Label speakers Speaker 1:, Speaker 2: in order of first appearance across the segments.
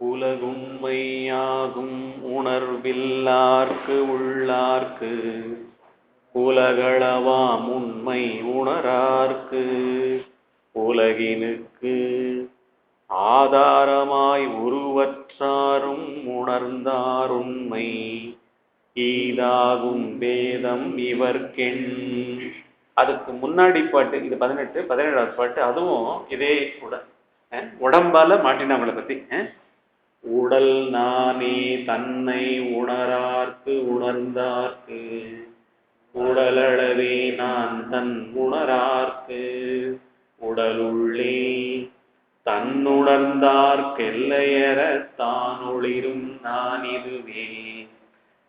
Speaker 1: உலகும்மையாகும் உணர்வில்லார்க்கு உள்ளார்க்கு உலகளவாம் உண்மை உணரார்க்கு. உலகினுக்கு ஆதாரமாய் உருவற்றாரும் உணர்ந்தார் உண்மை. ஈதாகும் வேதம் இவர்கெண் அதுக்கு முன்னாடி பாட்டு இது பதினெட்டு பதினேழாவது பாட்டு அதுவும் இதே கூட. உடம்பால மாட்டினாமலை பத்தி உடல் நானே தன்னை உணரார்க்கு உணர்ந்தார்க்கு. உடலளவே நான் தன் உணரார்க்கு. உடலுள்ளே தன்னுணர்ந்தார்க்கெல்லையற கெல்லையற ஒளிரும் நான் இதுவே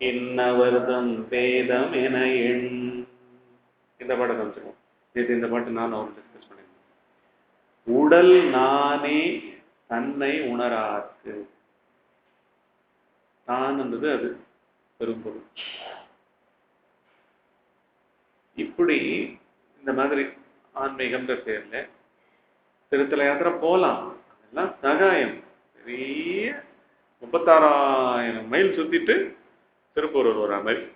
Speaker 1: என்னவர்தம் பேதம் என எண். இந்த பாட்டை காமிச்சிருவோம். நேற்று இந்த பாட்டு நான் அவர் டிஸ்கஸ் பண்ணியிருந்தேன் உடல் நானே தன்னை உணராக்கு தான்ன்றது அது பெரும்பொருள் இப்படி இந்த மாதிரி ஆன்மீகம்ன்ற பேர்ல. திருத்தல யாத்திரை போலாம். அதெல்லாம் சகாயம். பெரிய முப்பத்தாறாயிரம் மைல் சுத்திட்டு திருப்பூரூர் வர மாதிரி.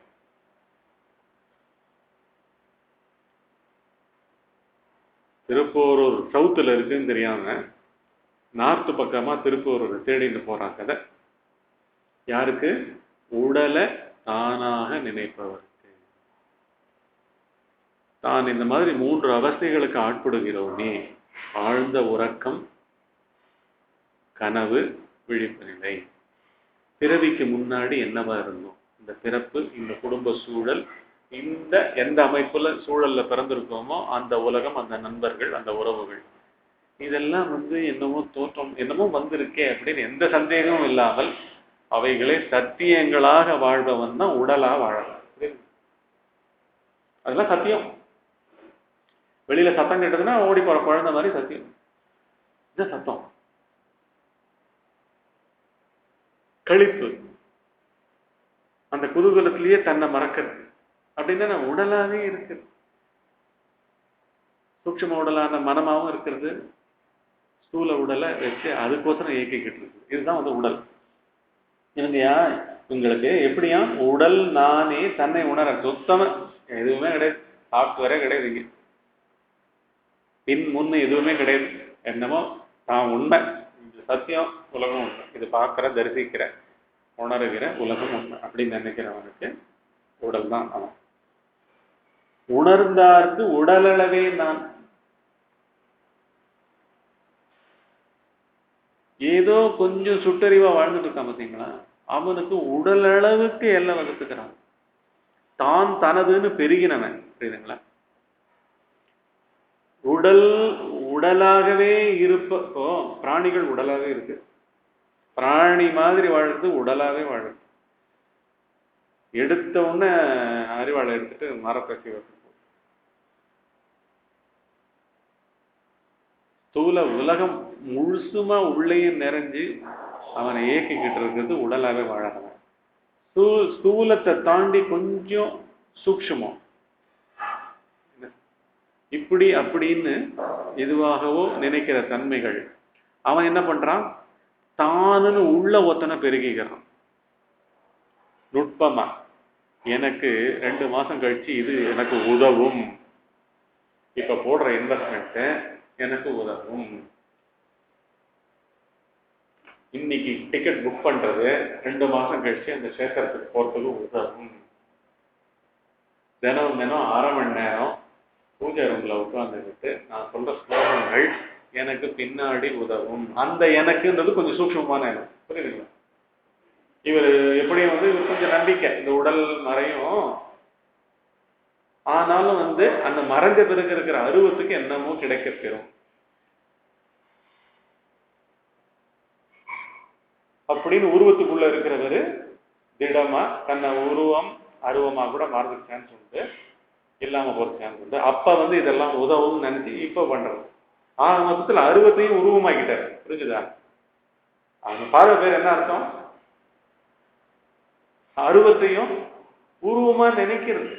Speaker 1: திருப்போரூர் சவுத்தில் இருக்குன்னு தெரியாம நார்த்து பக்கமா திருப்பூரூரை தேடிட்டு போறான் கதை. யாருக்கு? உடலை தானாக நினைப்பவர். தான் இந்த மாதிரி மூன்று அவஸ்தைகளுக்கு ஆட்படுகிறோமே. ஆழ்ந்த உறக்கம் கனவு விழிப்பு நிலை. பிறவிக்கு முன்னாடி என்னவா இருந்தோம்? இந்த பிறப்பு இந்த குடும்ப சூழல் இந்த எந்த அமைப்புல சூழல்ல பிறந்திருக்கோமோ அந்த உலகம் அந்த நண்பர்கள் அந்த உறவுகள். இதெல்லாம் வந்து என்னமோ தோற்றம் என்னமோ வந்திருக்கே அப்படின்னு எந்த சந்தேகமும் இல்லாமல் அவைகளை சத்தியங்களாக வாழ்பவன் தான் உடலா வாழலாம். அதெல்லாம் சத்தியம். வெளியில சத்தம் கேட்டதுன்னா ஓடி போற குழந்த மாதிரி சத்தியம். இது சத்தம். கழிப்பு. அந்த குதூகலத்திலேயே தன்னை மறக்கிறது. அப்படின்னா நம்ம உடலாவே இருக்கிறது. சூட்சம உடலான மனமாவும் இருக்கிறது. ஸ்தூல உடலை வச்சு அதுக்கோசரம் இயக்கிக்கிட்டு இருக்கு. இதுதான் வந்து உடல். இவங்கயா உங்களுக்கு எப்படியா உடல் நானே தன்னை உணர. சுத்தமா எதுவுமே கிடையாது. சாஃப்ட்வேரே கிடையாது பின் முன்னு எதுவுமே கிடையாது. என்னமோ தான் உண்மை. இது சத்தியம் உலகம் உண்மை. இது பார்க்குற தரிசிக்கிற உணர்கிற உலகம் உண்மை. அப்படின்னு நினைக்கிறவனுக்கு உடல் தான் அவன். உணர்ந்தார்க்கு உடலளவே நான். ஏதோ கொஞ்சம் சுட்டறிவா வாழ்ந்துட்டு இருக்கான் பார்த்தீங்களா அவனுக்கு உடல் அளவுக்கு எல்லை வகுத்துக்கிறான். தான் தனதுன்னு பெருகினவன் புரியுதுங்களா? உடல் உடலாகவே இருப்ப இப்போ பிராணிகள் உடலாகவே இருக்கு. பிராணி மாதிரி வாழுறது உடலாவே வாழுது எடுத்த உடனே அறிவாளை எடுத்துட்டு மரப்பசி வைக்கும் ஸ்தூல உலகம் முழுசுமா உள்ளேயே நிறைஞ்சு அவனை இயக்கிக்கிட்டு இருக்கிறது உடலாகவே வாழறவன். ஸ்தூ ஸ்தூலத்தை தாண்டி கொஞ்சம் சூக்ஷமம். இப்படி அப்படின்னு எதுவாகவோ நினைக்கிற தன்மைகள் அவன் என்ன பண்றான்? தானுன்னு உள்ள ஒத்தனை பெருகிக்கிறான். நுட்பமா? எனக்கு ரெண்டு மாசம் கழிச்சு இது எனக்கு உதவும். இப்ப போடுற இன்வெஸ்ட்மெண்ட் எனக்கு உதவும். இன்னைக்கு டிக்கெட் புக் பண்றது ரெண்டு மாசம் கழிச்சு அந்த சேகரத்துக்கு போறதுக்கு உதவும். தினம் தினம் அரை மணி நேரம் பூஜை ரூம்ல உட்காந்துக்கிட்டு நான் சொல்ற ஸ்லோகங்கள் எனக்கு பின்னாடி உதவும். அந்த எனக்குன்றது கொஞ்சம் சூக்ஷ்மமான எனக்கு புரியுதுங்களா? இவர் எப்படியும் வந்து இவர் கொஞ்சம் நம்பிக்கை. இந்த உடல் மறையும். ஆனாலும் வந்து அந்த மறைஞ்ச பிறகு இருக்கிற அருவத்துக்கு என்னமோ கிடைக்க பெறும். அப்படின்னு உருவத்துக்குள்ள இருக்கிறவரு திடமா தன்னை உருவம் அருவமா கூட மாறதுக்கு சொல்லிட்டு இல்லாமல் இல்லாம போற சான்ஸ் உண்டு. அப்ப வந்து இதெல்லாம் உதவும் நினைச்சு இப்போ பண்றது. ஆனால் மொத்தத்தில் அருவத்தையும் உருவமாக்கிட்டார். புரிஞ்சுதா? அவங்க பார்வை பேர் என்ன அர்த்தம்? அருவத்தையும் உருவமா நினைக்கிறது.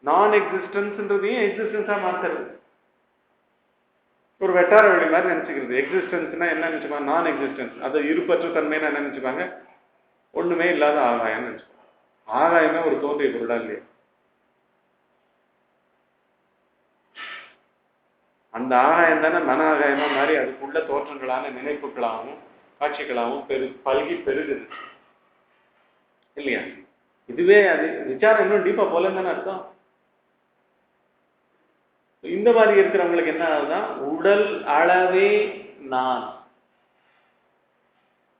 Speaker 1: நான் எக்ஸிஸ்டன்ஸ்ன்றதையும் எக்ஸிஸ்டன்ஸாக மாற்றுறது ஒரு வெட்டார வழி மாதிரி நினச்சிக்கிறது. எக்ஸிஸ்டன்ஸ்னா என்ன நினச்சிப்பாங்க? நான் எக்ஸிஸ்டன்ஸ் அது இருப்பற்ற தன்மைன்னு என்ன நினச்சிப்பாங்க? ஒண்ணுமே இல்லாத ஆகாயம்னு நினச்சிப்பாங்க. ஆகாயமே ஒரு தோன்றிய பொருளா இல்லையா? அந்த ஆகாயம் தானே மன ஆகாயமா மாதிரி அதுக்குள்ள தோற்றங்களான நினைப்புகளாகவும் காட்சிகளாகவும் பெரு பல்கி பெருகுது. இல்லையா? இதுவே அது விசாரம் இன்னும் டீப்பா போலன்னு தானே அர்த்தம். இந்த மாதிரி இருக்கிறவங்களுக்கு என்ன ஆகுதுன்னா உடல் அளவே நான்.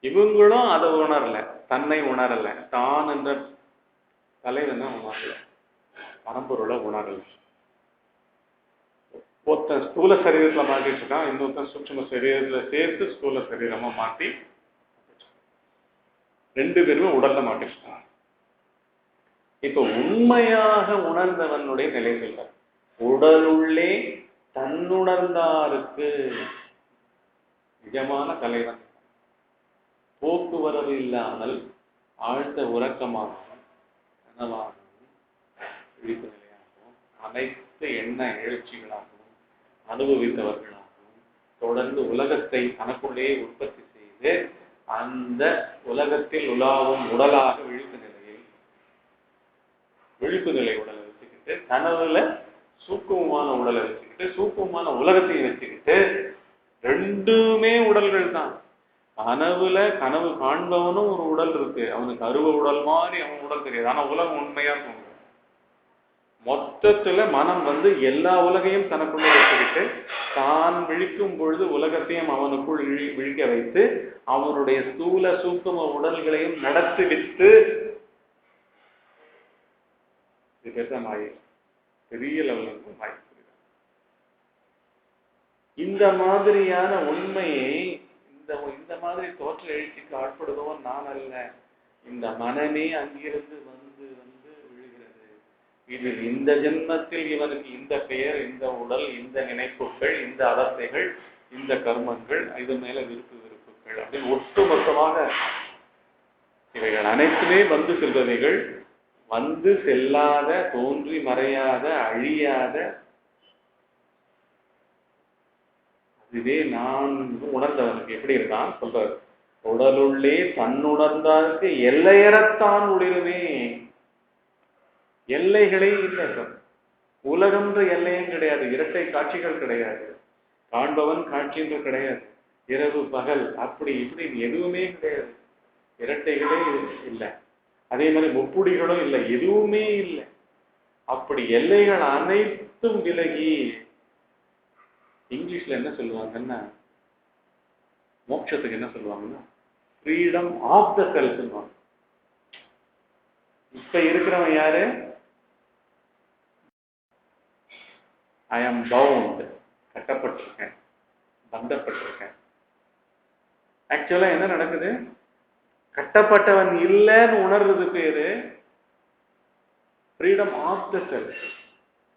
Speaker 1: இவங்களும் அதை உணரல தன்னை உணரல. தான் என்ற தலைவனை உணரல பரம்பொருளை உணரல. ஒருத்தன் ஸ்தூல சரீரத்தில் மாட்டிட்டு இருக்கான் இன்னொருத்தன் சூட்சம சரீரத்துல சேர்த்து ஸ்தூல சரீரமா மாட்டி ரெண்டு பேருமே உடல்ல மாட்டிருக்கான் இப்போ உண்மையாக உணர்ந்தவனுடைய நிலை சொல்ற உடலுள்ளே தன்னுணர்ந்தாருக்கு நிஜமான தலைவன். போக்குவரவு இல்லாமல் ஆழ்ந்த உறக்கமாகவும் கனவாகவும் விழிப்பு நிலையாகவும் அனைத்து எண்ண எழுச்சிகளாகவும் அனுபவித்தவர்களாகவும் தொடர்ந்து உலகத்தை தனக்குள்ளே உற்பத்தி செய்து அந்த உலகத்தில் உலாவும் உடலாக விழிப்பு நிலையில் விழிப்பு நிலை உடலை வச்சுக்கிட்டு கனவுல சூக்குமமான உடலை வச்சுக்கிட்டு சூக்குமமான உலகத்தையும் வச்சுக்கிட்டு ரெண்டுமே உடல்கள் தான். கனவுல கனவு காண்பவனும் ஒரு உடல் இருக்கு. அவனுக்கு அருவ உடல் மாதிரி அவன் உடல் தெரியாது. ஆனா உலகம் உண்மையா தோணும் மொத்தத்துல மனம் வந்து எல்லா உலகையும் தனக்குள்ள வச்சுக்கிட்டு தான் விழிக்கும் பொழுது உலகத்தையும் அவனுக்குள் விழி விழிக்க வைத்து அவனுடைய ஸ்தூல சூக்கும உடல்களையும் நடத்திவிட்டு இது பேர் தான் மாயை பெரிய லெவலில் மாயை இந்த மாதிரியான உண்மையை இந்த இந்த மாதிரி தோற்ற எழுச்சிக்கு ஆட்படுபவன் நான் அல்ல. இந்த மனமே அங்கிருந்து வந்து வந்து இது இந்த ஜென்மத்தில் இவனுக்கு இந்த பெயர் இந்த உடல் இந்த நினைப்புகள் இந்த அவஸ்தைகள் இந்த கர்மங்கள் இது மேல விருப்பு விருப்புகள். அப்படின்னு ஒட்டுமொத்தமாக இவைகள் அனைத்துமே வந்து செல்பவைகள். வந்து செல்லாத தோன்றி மறையாத அழியாத இதுவே நான் உணர்ந்தவனுக்கு எப்படி இருக்கான்? சொல்றாரு. உடலுள்ளே தன்னுணர்ந்தாருக்கு எல்லையறத்தான் ஒளிருமே எல்லைகளே இல்லை சார் உலகம்ன்ற எல்லையும் கிடையாது. இரட்டை காட்சிகள் கிடையாது. காண்பவன் காட்சி என்று கிடையாது. இரவு பகல் அப்படி இப்படி எதுவுமே கிடையாது. இரட்டைகளே இல்லை. அதே மாதிரி முப்புடிகளும் இல்லை. எதுவுமே இல்லை. அப்படி எல்லைகள் அனைத்தும் விலகி இங்கிலீஷ்ல என்ன சொல்லுவாங்கன்னா மோட்சத்துக்கு என்ன சொல்லுவாங்கன்னா ஃப்ரீடம் ஆஃப் த செல்ஃப் சொல்லுவாங்க. இப்ப இருக்கிறவன் யாரு? ஐ ஆம் பவுண்ட் கட்டப்பட்டிருக்கேன் பந்தப்பட்டிருக்கேன். ஆக்சுவலா என்ன நடக்குது? கட்டப்பட்டவன் இல்லைன்னு உணர்றது பேரு freedom of the self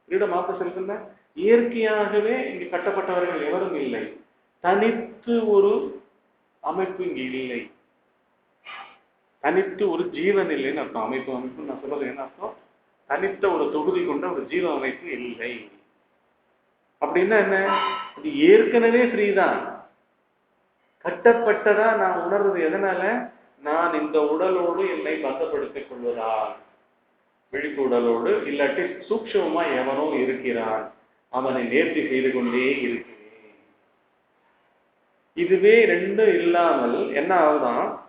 Speaker 1: freedom of the self இயற்கையாகவே இங்கு கட்டப்பட்டவர்கள் எவரும் இல்லை. தனித்து ஒரு அமைப்பு இங்கு இல்லை. தனித்து ஒரு ஜீவன் இல்லைன்னு அர்த்தம். அமைப்பு அமைப்பு நான் சொல்றது என்ன அர்த்தம்? தனித்த ஒரு தொகுதி கொண்ட ஒரு ஜீவ அமைப்பு இல்லை. அப்படின்னா என்ன? இது ஏற்கனவே ஃப்ரீதான் கட்டப்பட்டதா நான் உணர்றது எதனால? நான் இந்த உடலோடு என்னை பந்தப்படுத்திக் கொள்வதால். விழிப்பு உடலோடு இல்லாட்டி சூக்ஷமா எவனோ இருக்கிறான். அவனை நேர்த்தி செய்து கொண்டே இருக்கிறேன். இதுவே ரெண்டும் இல்லாமல் என்ன ஆகுதான்?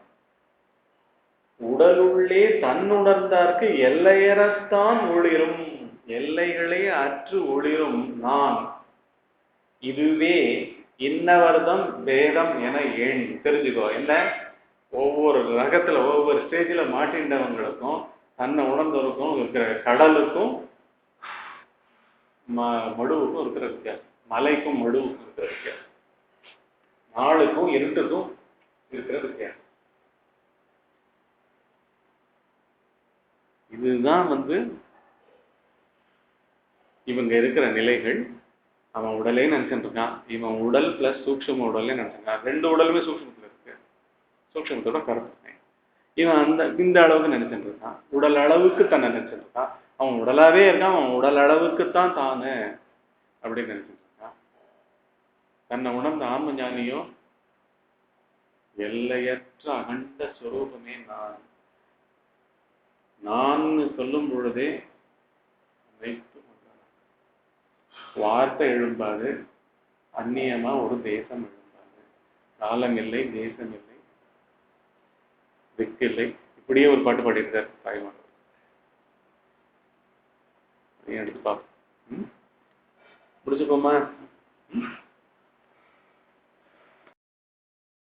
Speaker 1: உடலுள்ளே தன்னுணர்ந்தார்க்கு எல்லையறத்தான் ஒளிரும். எல்லைகளே அற்று ஒளிரும் நான். இதுவே இன்னவர்தம் வேதம் என ஏன் தெரிஞ்சுக்கோ. என்ன? ஒவ்வொரு ரகத்துல ஒவ்வொரு ஸ்டேஜில் மாட்டின்றவங்களுக்கும் தன்னை உணர்ந்தவருக்கும் இருக்கிற கடலுக்கும் ம மடுவுக்கும் இருக்கிற வித்தியாசம். மலைக்கும் மடுவுக்கும் இருக்கிற வித்தியாசம். நாளுக்கும் இருட்டுக்கும் இருக்கிற வித்தியாசம். இதுதான் வந்து இவங்க இருக்கிற நிலைகள். அவன் உடலே நினைச்சிட்டு இருக்கான். இவன் உடல் பிளஸ் சூக்ஷம உடலே நினைச்சிருக்கான். ரெண்டு உடலுமே சூக்ஷமத்தில் இருக்கு. சூக்ஷமத்தோட கருத்து இவன் அந்த இந்த அளவுக்கு நினைச்சிட்டு இருக்கான். உடல் அளவுக்கு தன்னை நினைச்சிட்டு இருக்கான். அவன் உடலாவே இருக்கான். அவன் உடல் அளவுக்கு தான் தானு அப்படின்னு நினைச்சிட்டு இருக்கான். தன்னை உணர்ந்த ஆன்ம ஞானியோ எல்லையற்ற அகண்ட ஸ்வரூபமே நான். நான் சொல்லும் பொழுதே வார்த்தை எழும்பாது அந்நியமா ஒரு தேசம் எழும்பாது. காலம் இல்லை தேசம் இல்லை இல்லை. இப்படியே ஒரு பாட்டு பாடியிருக்கார் தாய்மார். எடுத்து பார்ப்போம். முடிச்சுப்போமா?